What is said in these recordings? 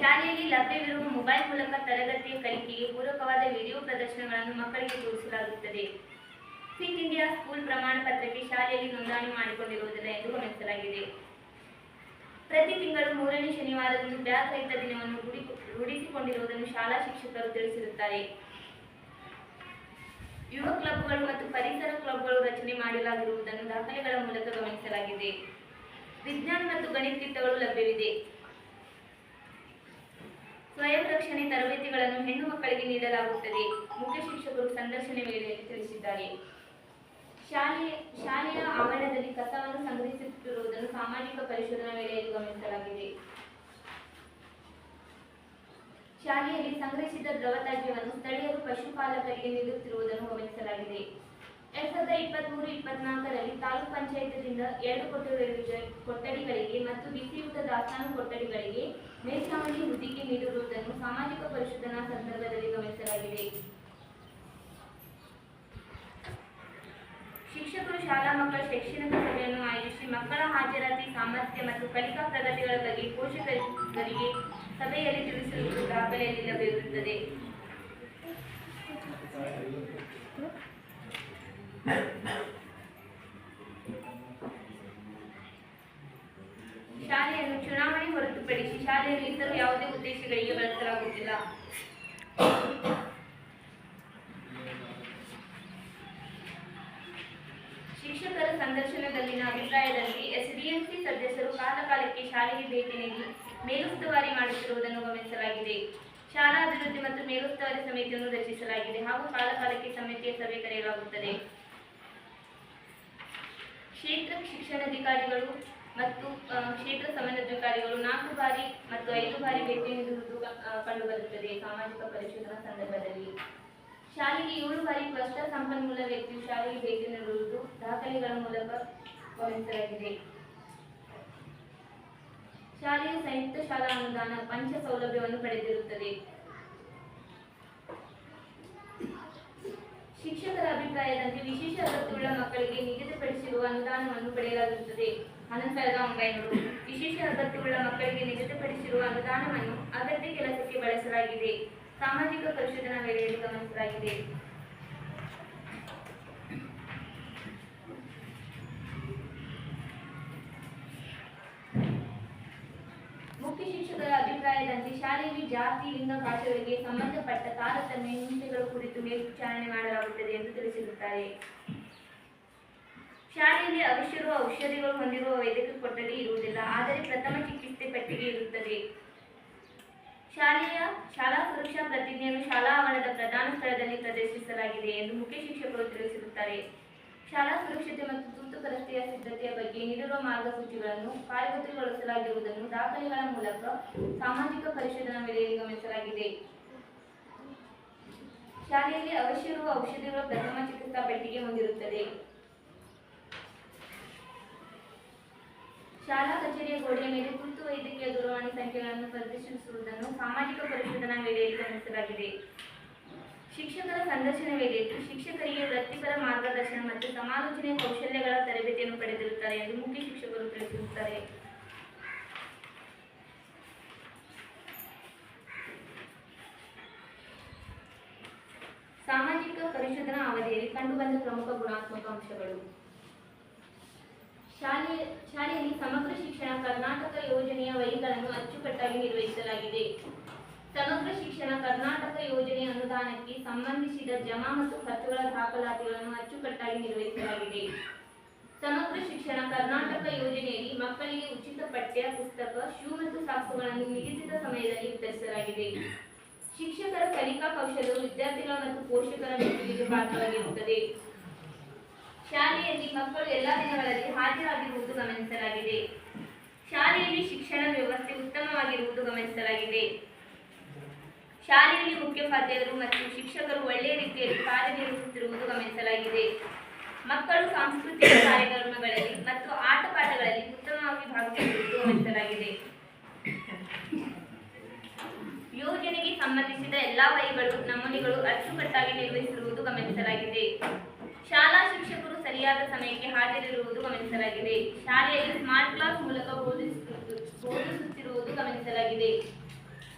ಶಾಲೆಯಲ್ಲಿ ಲಭ್ಯವಿರುವ ಮೊಬೈಲ್ ಮೂಲಕ ತರಗತಿಯ ಕಲಿಕೆಗೆ ಪೂರಕವಾದ ವಿಡಿಯೋ ಪ್ರದರ್ಶನಗಳನ್ನು ಮಕ್ಕಳಿಗೆ ತೋರಿಸಲಾಗುತ್ತದೆ. ಫಿಟ್ ಇಂಡಿಯಾ ಸ್ಕೂಲ್ ಪ್ರಮಾಣ ಪತ್ರಕ್ಕೆ ಶಾಲೆಯಲ್ಲಿ ನೋಂದಣಿ ಮಾಡಿಕೊಂಡಿರುವುದಿಲ್ಲ ಎಂದು ಗಮನಿಸಲಾಗಿದೆ. ಪ್ರತಿ ತಿಂಗಳು ಮೂರನೇ ಶನಿವಾರದಂದು ಬ್ಯಾಗ್ ರಹಿತ ದಿನವನ್ನು ರೂಢಿ ರೂಢಿಸಿಕೊಂಡಿರುವುದನ್ನು ಶಾಲಾ ಶಿಕ್ಷಕರು ತಿಳಿಸಿರುತ್ತಾರೆ. ಯುವ ಕ್ಲಬ್ಗಳು ಮತ್ತು ಪರಿಸರ ಕ್ಲಬ್ಗಳು ರಚನೆ ಮಾಡಲಾಗಿರುವುದನ್ನು ದಾಖಲೆಗಳ ಮೂಲಕ ಗಮನಿಸಲಾಗಿದೆ. ವಿಜ್ಞಾನ ಮತ್ತು ಗಣಿತಗಳು ಲಭ್ಯವಿದೆ. ಸ್ವಯಂ ರಕ್ಷಣೆ ತರಬೇತಿಗಳನ್ನು ಹೆಣ್ಣು ಮಕ್ಕಳಿಗೆ ನೀಡಲಾಗುತ್ತದೆ. ಮುಖ್ಯ ಶಿಕ್ಷಕರು ಸಂದರ್ಶನ ವೇಳೆಯಲ್ಲಿ ತಿಳಿಸಿದ್ದಾರೆ. ಶಾಲೆಯ ಶಾಲೆಯ ಆವರಣದಲ್ಲಿ ಕಸವನ್ನು ಸಂಗ್ರಹಿಸುತ್ತಿರುವುದನ್ನು ಸಾಮಾಜಿಕ ಪರಿಶೋಧನಾ ವೇಳೆಯಲ್ಲಿ ಗಮನಿಸಲಾಗಿದೆ. ಶಾಲೆಯಲ್ಲಿ ಸಂಗ್ರಹಿಸಿದ ದ್ರವ ತ್ಯಾಜ್ಯವನ್ನು ಸ್ಥಳೀಯರು ಪಶುಪಾಲಕರಿಗೆ ನೀಡುತ್ತಿರುವುದನ್ನು ಗಮನಿಸಲಾಗಿದೆ. ಎರಡ್ ಸಾವಿರದ ಇಪ್ಪತ್ತ್ ಮೂರು ಇಪ್ಪತ್ನಾಲ್ಕರಲ್ಲಿ ತಾಲೂಕ್ ಪಂಚಾಯತ್ದಿಂದ ಎರಡು ಕೊಠಡಿಗಳಿಗೆ ಕೊಠಡಿಗಳಿಗೆ ಮತ್ತು ಬಿಸಿಯೂಟ ದಾಸ್ತಾನು ಕೊಠಡಿಗಳಿಗೆ ಮೇಲ್ಛಾವಣಿ ಹುದ್ದಿಗೆ ನೀಡಿರುವುದನ್ನು ಸಾಮಾಜಿಕ ಪರಿಶೋಧನಾ ಸಂದರ್ಭದಲ್ಲಿ ಗಮನಿಸಲಾಗಿದೆ. ಶಿಕ್ಷಕರು ಶಾಲಾ ಮಕ್ಕಳ ಶೈಕ್ಷಣಿಕ ಸಭೆಯನ್ನು ಆಯೋಜಿಸಿ ಮಕ್ಕಳ ಹಾಜರಾತಿ, ಸಾಮರ್ಥ್ಯ ಮತ್ತು ಕಲಿಕಾ ಪ್ರಗತಿಗಳ ಬಗ್ಗೆ ಪೋಷಕರಿಗೆ ಸಭೆಯಲ್ಲಿ ತಿಳಿಸಿರುವುದು ದಾಖಲೆಯಲ್ಲಿ ಲಭ್ಯವಿರುತ್ತದೆ. ಶಾಲೆಯನ್ನು ಚುನಾವಣೆ ಹೊರತುಪಡಿಸಿ ಶಾಲೆಯಲ್ಲಿ ಇತರ ಯಾವುದೇ ಉದ್ದೇಶಗಳಿಗೆ ಬಳಸಲಾಗುತ್ತಿಲ್ಲ ಶಿಕ್ಷಕರ ಸಂದರ್ಶನದಲ್ಲಿನ ಅಭಿಪ್ರಾಯದಲ್ಲಿ ಎಸ್ಡಿಎಂಸಿ ಸದಸ್ಯರು ಕಾಲಕಾಲಕ್ಕೆ ಶಾಲೆಗೆ ಭೇಟಿ ನೀಡಿ ಮೇಲುಸ್ತುವಾರಿ ಮಾಡುತ್ತಿರುವುದನ್ನು ಗಮನಿಸಲಾಗಿದೆ. ಶಾಲಾ ಅಭಿವೃದ್ಧಿ ಮತ್ತು ಮೇಲುಸ್ತುವಾರಿ ಸಮಿತಿಯನ್ನು ರಚಿಸಲಾಗಿದೆ ಹಾಗೂ ಕಾಲಕಾಲಕ್ಕೆ ಸಮಿತಿಯ ಸಭೆ ಕರೆಯಲಾಗುತ್ತದೆ. ಕ್ಷೇತ್ರ ಶಿಕ್ಷಣಾಧಿಕಾರಿಗಳು ಮತ್ತು ಕ್ಷೇತ್ರ ಸಮನ್ವಯಾಧಿಕಾರಿಗಳು ನಾಲ್ಕು ಬಾರಿ ಮತ್ತು ಐದು ಬಾರಿ ಭೇಟಿ ನೀಡುವುದು ಕಂಡುಬರುತ್ತದೆ ಸಾಮಾಜಿಕ ಪರಿಶೋಧನಾ ಸಂದರ್ಭದಲ್ಲಿ. ಶಾಲೆಗೆ ಏಳು ಬಾರಿ ಕ್ಲಸ್ಟರ್ ಸಂಪನ್ಮೂಲ ವ್ಯಕ್ತಿಯು ಶಾಲೆಗೆ ಭೇಟಿ ನೀಡುವುದು ದಾಖಲೆಗಳ ಮೂಲಕ ಗಮನಿಸಲಾಗಿದೆ. ಶಾಲೆಯ ಸಂಯುಕ್ತ ಶಾಲಾ ಅನುದಾನ ಪಂಚ ಸೌಲಭ್ಯವನ್ನು ಪಡೆದಿರುತ್ತದೆ. ಶಿಕ್ಷಕರ ಅಭಿಪ್ರಾಯದಂತೆ ವಿಶೇಷ ಅಗತ್ಯವುಳ್ಳ ಮಕ್ಕಳಿಗೆ ನಿಗದಿಪಡಿಸಿರುವ ಅನುದಾನವನ್ನು ಪಡೆಯಲಾಗುತ್ತದೆ. ಹನ್ನೊಂದು ಸಾವಿರದ ಒಂಬೈನೂರು. ವಿಶೇಷ ಅಗತ್ಯವುಳ್ಳ ಮಕ್ಕಳಿಗೆ ನಿಗದಿಪಡಿಸಿರುವ ಅನುದಾನವನ್ನು ಅಗತ್ಯ ಕೆಲಸಕ್ಕೆ ಬಳಸಲಾಗಿದೆ. ಸಾಮಾಜಿಕ ಪರಿಶೋಧನಾ ವೇಳೆಯಲ್ಲಿ ಗಮನಿಸಲಾಗಿದೆ. ಮುಖ್ಯ ಶಿಕ್ಷಕರ ಅಭಿಪ್ರಾಯದಂತೆ ಶಾಲೆಯಲ್ಲಿ ಜಾತಿ, ಲಿಂಗ ಭಾಷೆಗಳಿಗೆ ಸಂಬಂಧಪಟ್ಟ ತಾರತಮ್ಯ, ಹಿಂಸೆಗಳ ಕುರಿತು ಮೇಲ್ವಿಚಾರಣೆ ಮಾಡಲಾಗುತ್ತದೆ ಎಂದು ತಿಳಿಸಿರುತ್ತಾರೆ. ಶಾಲೆಯಲ್ಲಿ ಅವಶ್ಯವಿರುವ ಔಷಧಿಗಳು ಹೊಂದಿರುವ ವೈದ್ಯಕೀಯ ಕೊಠಡಿ ಇರುವುದಿಲ್ಲ, ಆದರೆ ಪ್ರಥಮ ಚಿಕಿತ್ಸೆ ಪೆಟ್ಟಿಗೆ ಇರುತ್ತದೆ. ಶಾಲೆಯ ಶಾಲಾ ಸುರಕ್ಷಾ ಪ್ರತಿಜ್ಞೆಯನ್ನು ಶಾಲಾ ಆವರಣದ ಪ್ರಧಾನ ಸ್ಥಳದಲ್ಲಿ ಪ್ರದರ್ಶಿಸಲಾಗಿದೆ ಎಂದು ಮುಖ್ಯ ಶಿಕ್ಷಕರು ತಿಳಿಸಿರುತ್ತಾರೆ. ಶಾಲಾ ಸುರಕ್ಷತೆ ಮತ್ತು ತುರ್ತು ಪರಿಸ್ಥಿತಿಯ ಬಗ್ಗೆ ನೀಡಿರುವ ಮಾರ್ಗಸೂಚಿಗಳನ್ನು ಕಾರ್ಯಗತಗೊಳಿಸಲಾಗಿರುವುದನ್ನು ದಾಖಲೆಗಳ ಮೂಲಕ ಸಾಮಾಜಿಕ ಪರಿಶೋಧನಾ ವೇಳೆಯಲ್ಲಿ ಗಮನಿಸಲಾಗಿದೆ. ಶಾಲೆಯಲ್ಲಿ ಅವಶ್ಯವಿರುವ ಔಷಧಿಗಳ ಪ್ರಥಮ ಚಿಕಿತ್ಸಾ ಪೆಟ್ಟಿಗೆ ಹೊಂದಿರುತ್ತದೆ. ಶಾಲಾ ಕಚೇರಿಯ ಗೋಡೆಯ ಮೇಲೆ ತುರ್ತು ವೈದ್ಯಕೀಯ ದೂರವಾಣಿ ಸಂಖ್ಯೆಗಳನ್ನು ಪ್ರದರ್ಶಿಸುವುದನ್ನು ಸಾಮಾಜಿಕ ಪರಿಶೋಧನಾ ವೇಳೆಯಲ್ಲಿ ಗಮನಿಸಲಾಗಿದೆ. ಶಿಕ್ಷಕರ ಸಂದರ್ಶನ ಶಿಕ್ಷಕರಿಗೆ ವೃತ್ತಿಪರ ಮಾರ್ಗದರ್ಶನ ಮತ್ತು ಸಮಾಲೋಚನೆ ಕೌಶಲ್ಯಗಳ ತರಬೇತಿಯನ್ನು ಪಡೆದಿರುತ್ತಾರೆ ಎಂದು ಮುಖ್ಯ ಶಿಕ್ಷಕರು ತಿಳಿಸಿರುತ್ತಾರೆ. ಸಾಮಾಜಿಕ ಪರಿಶೋಧನಾ ಅವಧಿಯಲ್ಲಿ ಕಂಡುಬಂದ ಪ್ರಮುಖ ಗುಣಾತ್ಮಕ ಅಂಶಗಳು. ಶಾಲೆ, ಶಾಲೆಯಲ್ಲಿ ಸಮಗ್ರ ಶಿಕ್ಷಣ ಕರ್ನಾಟಕ ಯೋಜನೆಯ ವೈಗಳನ್ನು ಅಚ್ಚುಕಟ್ಟಾಗಿ ನಿರ್ವಹಿಸಲಾಗಿದೆ. ಸಮಗ್ರ ಶಿಕ್ಷಣ ಕರ್ನಾಟಕ ಯೋಜನೆ ಅನುದಾನಕ್ಕೆ ಸಂಬಂಧಿಸಿದ ಜಮಾ ಮತ್ತು ಖರ್ಚುಗಳ ದಾಖಲಾತಿಗಳನ್ನು ಅಚ್ಚುಕಟ್ಟಾಗಿ ನಿರ್ವಹಿಸಲಾಗಿದೆ. ಸಮಗ್ರ ಶಿಕ್ಷಣ ಕರ್ನಾಟಕ ಯೋಜನೆಯಲ್ಲಿ ಮಕ್ಕಳಿಗೆ ಉಚಿತ ಪಠ್ಯ, ಪುಸ್ತಕ, ಶೂ ಮತ್ತು ಸಾಕ್ಸುಗಳನ್ನು ನಿಗದಿತ ಸಮಯದಲ್ಲಿ ವಿತರಿಸಲಾಗಿದೆ. ಶಿಕ್ಷಕರ ಕಲಿಕಾ ಕೌಶಲ್ಯವು ವಿದ್ಯಾರ್ಥಿಗಳ ಮತ್ತು ಪೋಷಕರ ಮೆಚ್ಚುಗೆಗೆ ಪಾತ್ರವಾಗಿರುತ್ತದೆ ಶಾಲೆಯಲ್ಲಿ ಮಕ್ಕಳು ಎಲ್ಲಾ ದಿನಗಳಲ್ಲಿ ಹಾಜರಾಗಿರುವುದು ಗಮನಿಸಲಾಗಿದೆ. ಶಾಲೆಯಲ್ಲಿ ಶಿಕ್ಷಣ ವ್ಯವಸ್ಥೆ ಉತ್ತಮವಾಗಿರುವುದು ಗಮನಿಸಲಾಗಿದೆ. ಶಾಲೆಯಲ್ಲಿ ಮುಖ್ಯೋಪಾಧ್ಯಾಯರು ಮತ್ತು ಶಿಕ್ಷಕರು ಒಳ್ಳೆಯ ರೀತಿಯಲ್ಲಿ ಕಾರ್ಯನಿರ್ವಹಿಸುತ್ತಿರುವುದು ಗಮನಿಸಲಾಗಿದೆ. ಮಕ್ಕಳು ಸಾಂಸ್ಕೃತಿಕ ಕಾರ್ಯಕ್ರಮಗಳಲ್ಲಿ ಮತ್ತು ಆಟ ಪಾಠಗಳಲ್ಲಿ ಉತ್ತಮವಾಗಿ ಭಾಗವಹಿಸುವುದು ಗಮನಿಸಲಾಗಿದೆ. ಯೋಜನೆಗೆ ಸಂಬಂಧಿಸಿದ ಎಲ್ಲಾ ವಹಿಗಳು, ನಮೂನೆಗಳು ಅಚ್ಚುಕಟ್ಟಾಗಿ ನಿರ್ವಹಿಸಿರುವುದು ಗಮನಿಸಲಾಗಿದೆ. ಶಾಲಾ ಶಿಕ್ಷಕರು ಸರಿಯಾದ ಸಮಯಕ್ಕೆ ಹಾಜರಿರುವುದು ಗಮನಿಸಲಾಗಿದೆ. ಶಾಲೆಯಲ್ಲಿ ಸ್ಮಾರ್ಟ್ ಕ್ಲಾಸ್ ಮೂಲಕ ಬೋಧಿಸುತ್ತಿರುವುದು ಗಮನಿಸಲಾಗಿದೆ.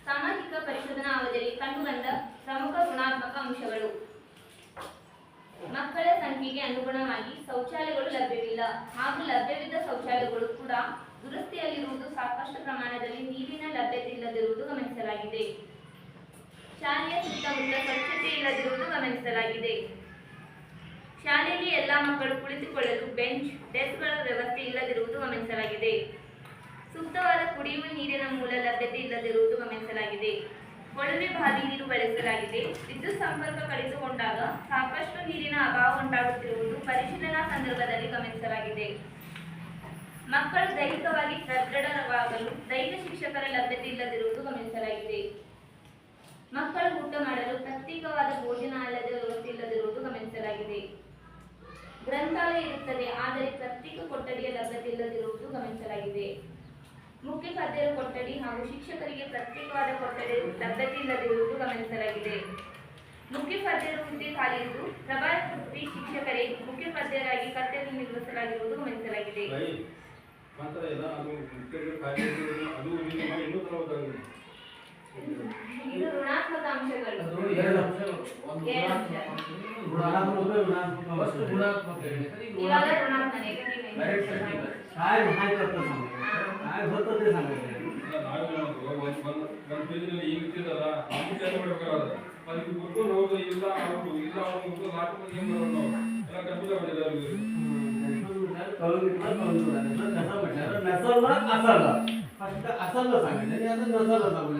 ಸಾಮಾಜಿಕ ಪರಿಶೋಧನಾ ಅವಧಿಯಲ್ಲಿ ಕಂಡುಬಂದ ಪ್ರಮುಖ ಗುಣಾತ್ಮಕ ಅಂಶಗಳು. ಮಕ್ಕಳ ಸಂಖ್ಯೆಗೆ ಅನುಗುಣವಾಗಿ ಶೌಚಾಲಯಗಳು ಲಭ್ಯವಿಲ್ಲ. ಹಾಗೂ ಲಭ್ಯವಿದ್ದ ಶೌಚಾಲಯಗಳು ಕೂಡ ದುರಸ್ತಿಯಲ್ಲಿರುವುದು ಸಾಕಷ್ಟು ಪ್ರಮಾಣದಲ್ಲಿ ನೀರಿನ ಲಭ್ಯತೆ ಇಲ್ಲದಿರುವುದು ಗಮನಿಸಲಾಗಿದೆ. ಶಾಲೆಯ ಸುತ್ತಮುತ್ತ ಸ್ವಚ್ಛತೆ ಇಲ್ಲದಿರುವುದು ಗಮನಿಸಲಾಗಿದೆ. ಶಾಲೆಯಲ್ಲಿ ಎಲ್ಲಾ ಮಕ್ಕಳು ಕುಳಿತುಕೊಳ್ಳಲು ಬೆಂಚ್, ಡೆಸ್ಕ್ಗಳ ವ್ಯವಸ್ಥೆ ಇಲ್ಲದಿರುವುದು ಗಮನಿಸಲಾಗಿದೆ. ಸೂಕ್ತವಾದ ಕುಡಿಯುವ ನೀರಿನ ಮೂಲ ಲಭ್ಯತೆ ಗಮನಿಸಲಾಗಿದೆ ಕೊಳವೆ ಬಾವಿ ನೀರು ಬಳಸಲಾಗಿದೆ. ವಿದ್ಯುತ್ ಸಂಪರ್ಕ ಕಡಿತಗೊಂಡಾಗ ಸಾಕಷ್ಟು ನೀರಿನ ಅಭಾವ ಉಂಟಾಗುತ್ತಿರುವುದು ಪರಿಶೀಲನಾ ಸಂದರ್ಭದಲ್ಲಿ ಗಮನಿಸಲಾಗಿದೆ. ಮಕ್ಕಳು ದೈಹಿಕವಾಗಿ ಸದೃಢವಾಗಲು ದೈಹಿಕ ಶಿಕ್ಷಕರ ಲಭ್ಯತೆ ಇಲ್ಲದಿರುವುದು ಗಮನಿಸಲಾಗಿದೆ. ಮಕ್ಕಳು ಊಟ ಮಾಡಲು ಪ್ರತ್ಯೇಕವಾದ ಭೋಜನಾಲಯದ ವ್ಯವಸ್ಥೆ ಇಲ್ಲದಿರುವುದು ಗಮನಿಸಲಾಗಿದೆ. ಗ್ರಂಥಾಲಯ ಇರುತ್ತದೆ, ಆದರೆ ಪ್ರತ್ಯೇಕ ಕೊಠಡಿಯ ಲಭ್ಯತೆ ಇಲ್ಲದಿರುವುದು ಗಮನಿಸಲಾಗಿದೆ. ಮುಖ್ಯೋಪಾಧ್ಯಾಯರ ಕೊಠಡಿ ಹಾಗೂ ಶಿಕ್ಷಕರಿಗೆ ಪ್ರತ್ಯೇಕವಾದ ಕೊಠಡಿ ಲಭ್ಯತೆ ಇಲ್ಲದಿರುವುದು ಗಮನಿಸಲಾಗಿದೆ. ಮುಖ್ಯೋಪಾಧ್ಯಾಯರ ಹುದ್ದೆ ಖಾಲಿಯಿದ್ದು ಪ್ರಭಾವಿ ಶಿಕ್ಷಕರೇ ಮುಖ್ಯೋಪಾಧ್ಯಾಯರಾಗಿ ಕರ್ತವ್ಯ ನಿರ್ವಹಿಸಲಾಗಿರುವುದು ಗಮನಿಸಲಾಗಿದೆ. ಬೈ ಮಾತ್ರ ಇಲ್ಲ ಅದು ಮುಖ್ಯವಾಗಿ ಕಾರ್ಯ ಅದು ನಿಮ್ಮ ಮನೆ ಇನ್ನೂ ತರಬೇಕಾಗಿದೆ ಇದು ಋಣಾತ್ಮಕ ಅಂಶಗಳು ಅದು ಎರಡು ಅಂಶಗಳು ಒಂದು ಎರಡು ಗುಣಾತ್ಮಕ ಅಂಶ. ಗುಣಾತ್ಮಕ ಫಸ್ಟ್ ಗುಣಾತ್ಮಕ ಹೇಳಿದ್ರೆ ಈಗ ಇವಾಗ ಗುಣಾತ್ಮಕ. ಋಣಾತ್ಮಕ negative Direct intention. certificate. काय माहिती करतो सांगितलं काय होतं ते सांगितलं ಇಲ್ಲ ನಾವೇ ಮಾಡೋದು ಒಂದು ಒಂದು ಒಂದು ಪೇಜಿನಲ್ಲಿ ಈಗ ಇಟ್ಟಿದ್ದಲ್ಲ ನಮ್ಗೆ ಕೆಲಸ ಮಾಡಬೇಕಾದ್ರೆ ಅದಕ್ಕೆ ಬಿಟ್ಕೊಂಡು ಹೋಗೋದು ಇಲ್ಲ ಅವರು ಇಲ್ಲ ಅವರು ನಾಲ್ಕು ಮಂದಿ ಏನು ಮಾಡೋದು ನಾವು ಎಲ್ಲ ಕನ್ಫ್ಯೂಸ್ ಆಗಿದೆ ಅವ್ರಿಗೆ कळून घेतलं कळून घेतलं कसं म्हटलं नसलं असायला फक्त असायला सांगितलं आणि आता नसायला सांगू